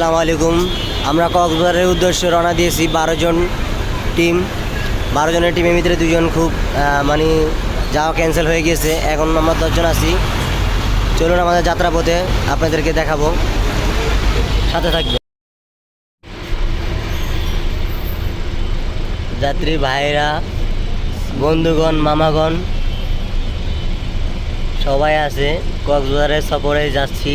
আসসালামু আলাইকুম। আমরা কক্সবাজারের উদ্দেশ্যে রওনা দিয়েছি বারো জন টিম। বারো জনের টিমের ভিতরে দুজন খুব মানে যাওয়া ক্যান্সেল হয়ে গিয়েছে। এখন আমরা দশজন আছি। চলুন আমাদের যাত্রাপথে আপনাদেরকে দেখাবো। সাথে থাকবে। যাত্রী ভাইরা, বন্ধুগণ, মামাগণ, সবাই আছে। কক্সবাজারের সফরে যাচ্ছি।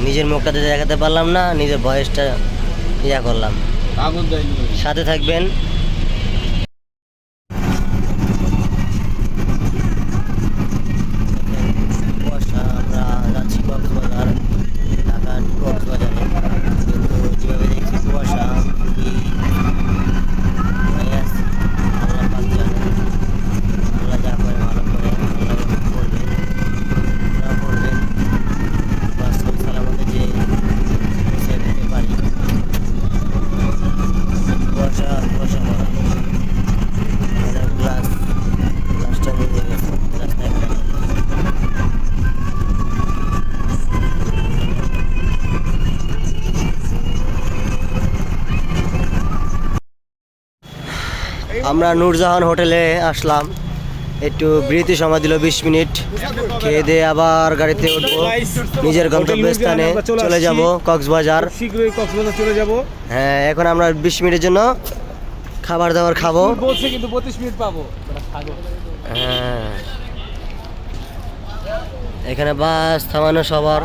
নিজের মুখটাতে দেখাতে পারলাম না নিজের ভয়েসটা ইয়া করলাম। সাথে থাকবেন। আমরা নূরজাহান হোটেলে আসলাম। একটু বিরতি সময় দিল বিশ মিনিট। খেয়ে দিয়ে আবার গাড়িতে উঠবো। নিজের গন্তব্যস্থানে চলে যাব কক্সবাজার। শীঘ্রই কক্সবাজার চলে যাব। হ্যাঁ এখন আমরা বিশ মিনিটের জন্য খাবার দাবার খাব। বলছে কিন্তু 32 মিনিট পাবো। হ্যাঁ। এখানে বাস থামানো সবার।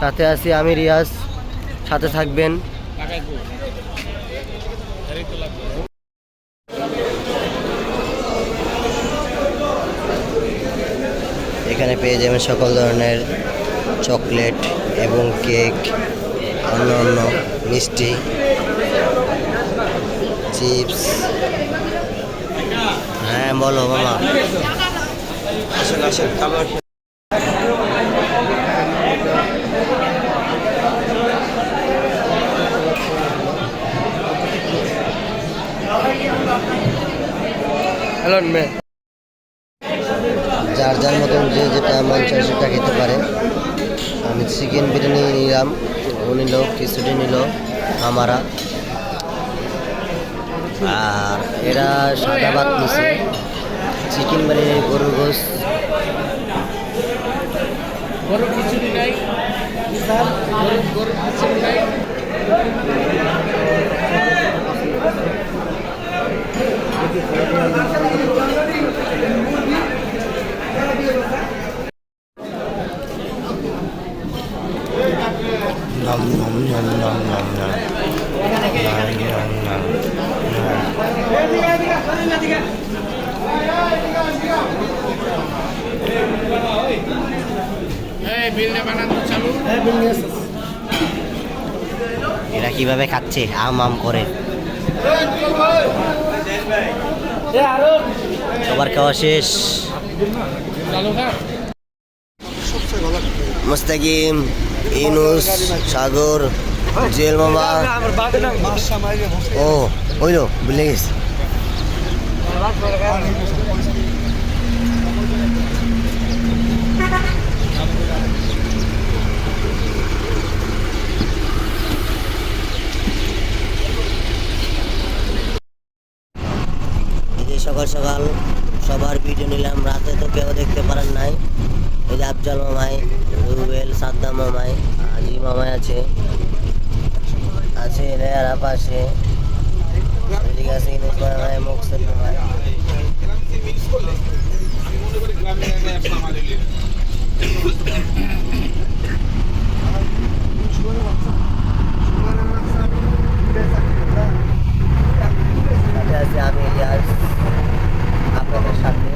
সাথে আছি আমি রিয়াজ। সাথে থাকবেন টাকায় কো আরে তো লাগবে এখানে পেয়ে যাবেন সকল ধরনের চকলেট এবং কেক, অন্য অন্য মিষ্টি, চিপস। হ্যাঁ বলো মামা আসেন, খাবার। মে। যার যার মতন যে যেটা মন চায় সেটা খেতে পারে। আমি চিকেন বিরিয়ানি নিলাম ও নিল খিচুড়ি নিল আমারা। আর এরা সাদা ভাত নিছে। চিকেন বিরিয়ানি গরুর গোস খিচুড়ি নাই গরম খিচুড়ি নাই। nom nom nom nom nom nom এরা কীভাবে খাচ্ছে? আম আম করে। সবার খাওয়া শেষ। মুস্তাকিম। ইনুস, সাগর জেল মামা। ও হইল ভুলে গেছি সকাল সকাল সবার ভিডিও নিলাম, রাতে তো কেউ দেখতে পারেন নাই। এই যে আফজাল মামাই। রুবেল সাদ্দা মামাই আজি মামাই আছে। আছে রেয়ারা পাশে এদিকে আছে সাথে আছে আমি ইলিয়াস আপনাদের সাথে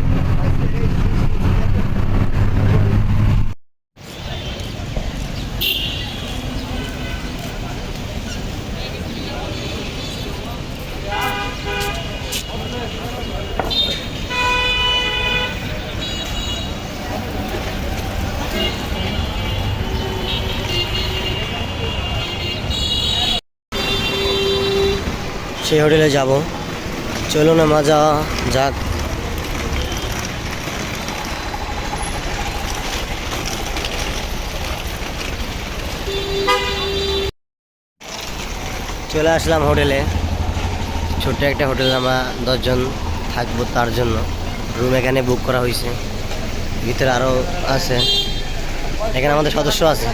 সেই হোটেলে যাব। চলুন আমরা যাওয়া যাক। চলে আসলাম হোটেলে। ছোট্ট একটা হোটেলে আমরা দশজন থাকব তার জন্য। রুম এখানে বুক করা হয়েছে। ভিতরে আরও আছে। এখানে আমাদের সদস্য আছে।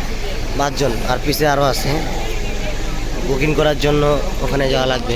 পাঁচজন। আর পিছে আরও আছে। বুকিং করার জন্য ওখানে যাওয়া লাগবে।